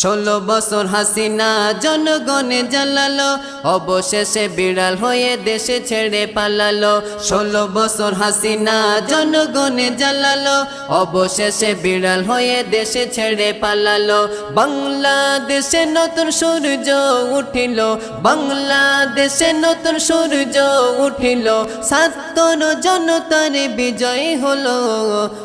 ষোলো বছর হাসিনা জনগণে জ্বালালো, অবশেষে বিড়াল হয়ে দেশে ছেড়ে পালালো। ষোলো বছর হাসিনা জনগণে জ্বালালো, অবশেষে বিড়াল হয়ে দেশে ছেড়ে পালালো। বাংলাদেশে নতুন সূর্য উঠিল, বাংলাদেশে নতুন সূর্য উঠিল। সাত্তর জনতার বিজয় হলো।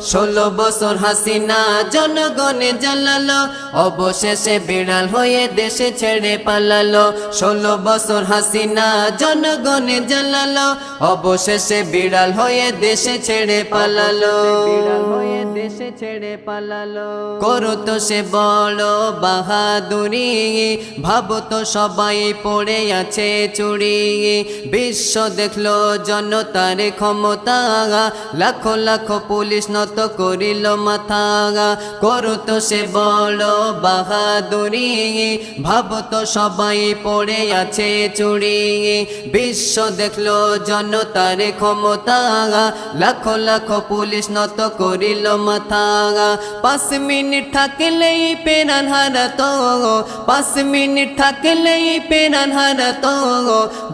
ষোলো বছর হাসিনা জনগণে জ্বালালো, অবশেষে বিড়াল হয়ে দেশে ছেড়ে পালালো। ষোলো বছর হাসিনা জনগণে জ্বালালো। অবশেষে বিড়াল হয়ে দেশে ছেড়ে পালালো। দেশে ছেড়ে পালালো। করো তো সে বড় বাহাদুরি ভাবো তো সবাই পড়ে আছে চুরি। বিশ্ব দেখল জনতার ক্ষমতা লাখো লাখো পুলিশ নত করিল মাথা। করো তো সে বড় বাহাদুরি ভাবো তো সবাই পড়ে আছে চুরি। বিশ্ব দেখল জনতার ক্ষমতা, লাখো লাখো পুলিশ নত করিল মাথা। পাঁচ মিনিট থাকলেই পেরান হারাতো, পাঁচ মিনিট থাকলেই পেরান হারাতো।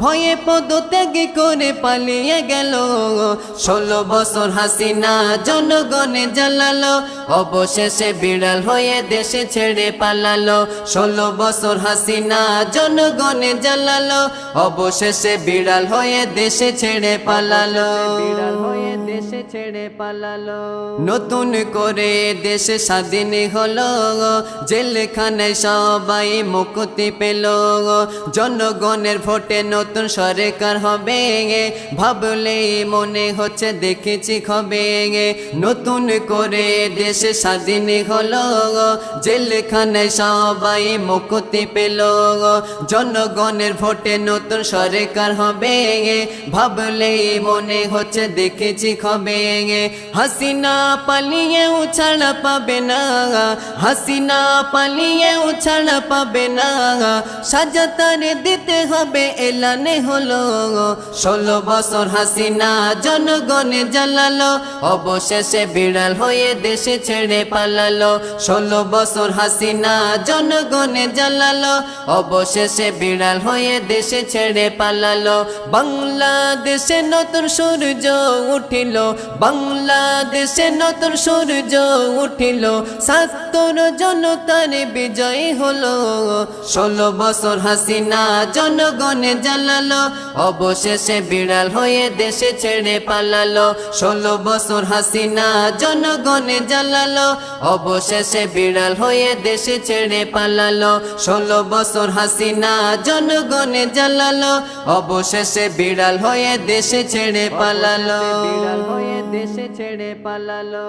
ভয়ে পদ ত্যাগী করে পালিয়ে গেল। ষোলো বছর হাসিনা জনগণে জ্বালালো অবশেষে বিড়াল হয়ে দেশে ছেড়ে পালালো ষোলো বছর হাসিনা জনগণে জ্বালালো। অবশেষে বিড়াল হয়ে দেশে ছেড়ে পালালো। বিড়াল হয়ে দেশে ছেড়ে পালালো। নতুন করে দেশে স্বাধীন হলো। জেলখানায় সবাই মুক্তি পেল। জনগণের ভোটে নতুন সরকার হবে। ভাবলেই মনে হচ্ছে দেখেছি খবে নতুন করে দেশে স্বাধীন হলো। জেলখানায় সবাই মুক্তি পেল জনগণের ভোটে নতুন সরকার হবে ভাবলেই মনে হচ্ছে দেখেছি খবে হাসিনা পালিয়ে ছাড়া পাবে না হাসিনা পালিয়ে ছাড়া পাবে না সাজা তারে দিতে হবে, এলানে হলো ষোলো বছর হাসিনা জনগণে জ্বালালো। অবশেষে বিড়াল হয়ে দেশে ছেড়ে পালালো। ষোলো বছর হাসিনা জনগণে জ্বালালো। অবশেষে বিড়াল হয়ে দেশে ছেড়ে পালালো। বাংলাদেশে নতুন সূর্য উঠিল। বাংলাদেশে নতুন সূর্য উঠিল। সাত্তর জনতার বিজয় হলো। ষোলো বছর হাসিনা জনগণে জ্বালালো। অবশেষে বিড়াল হয়ে দেশে ছেড়ে পালালো। ষোলো বছর হাসিনা জনগণে জ্বালালো। অবশেষে বিড়াল হয়ে দেশে ছেড়ে পালালো। ষোলো বছর হাসিনা, জনগণে জ্বালালো। অবশেষে বিড়াল হয়ে দেশে ছেড়ে পালালো। বিড়াল হয়ে দেশে ছেড়ে পালালো।